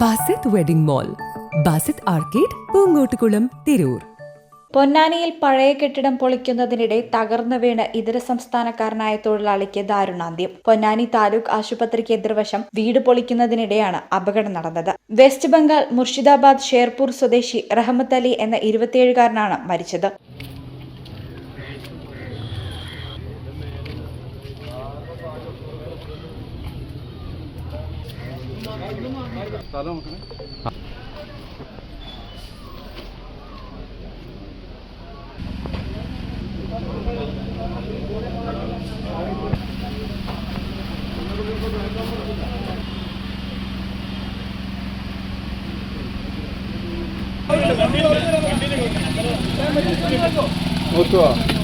Basith wedding mall Basith arcade Poongottukulam Tirur. പൊന്നാനിയിൽ പഴയ കെട്ടിടം പൊളിക്കുന്നതിനിടെ തകർന്നു വീണ് ഇതര സംസ്ഥാനക്കാരനായ തൊഴിലാളിക്ക് ദാരുണാന്ത്യം. പൊന്നാനി താലൂക്ക് ആശുപത്രിക്ക് എതിർവശം വീട് പൊളിക്കുന്നതിനിടെയാണ് അപകടം നടന്നത്. വെസ്റ്റ് ബംഗാൾ മുർഷിദാബാദ് ഷേർപൂർ സ്വദേശി റഹമത്ത് അലി എന്ന ഇരുപത്തിയേഴുകാരനാണ് മരിച്ചത്. Outro, ó.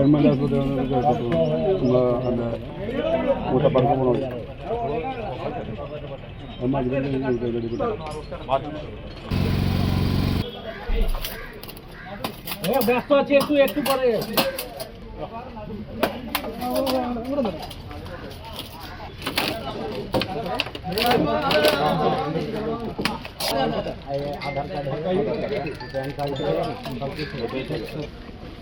ಗೌರ್ಮೆಂಟ್ ಆಸ್ಪತ್ರೆ ব্যস্ত আছি একটু একটু পরে আধার কার্ড ব্যাংক কার্ড সব কিছু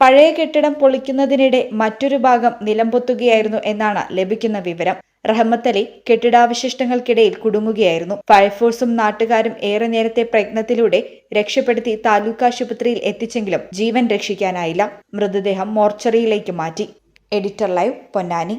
പഴയ കെട്ടിടം പൊളിക്കുന്നതിനിടെ മറ്റൊരു ഭാഗം നിലംപൊത്തുകയായിരുന്നു എന്നാണ് ലഭിക്കുന്ന വിവരം. റഹ്മത്ത് അലി കെട്ടിടാവശിഷ്ടങ്ങൾക്കിടയിൽ കുടുങ്ങുകയായിരുന്നു. ഫയർഫോഴ്സും നാട്ടുകാരും ഏറെ നേരത്തെ പ്രയത്നത്തിലൂടെ രക്ഷപ്പെടുത്തി താലൂക്ക് ആശുപത്രിയിൽ എത്തിച്ചെങ്കിലും ജീവൻ രക്ഷിക്കാനായില്ല. മൃതദേഹം മോർച്ചറിയിലേക്ക് മാറ്റി. Editor live Ponnani.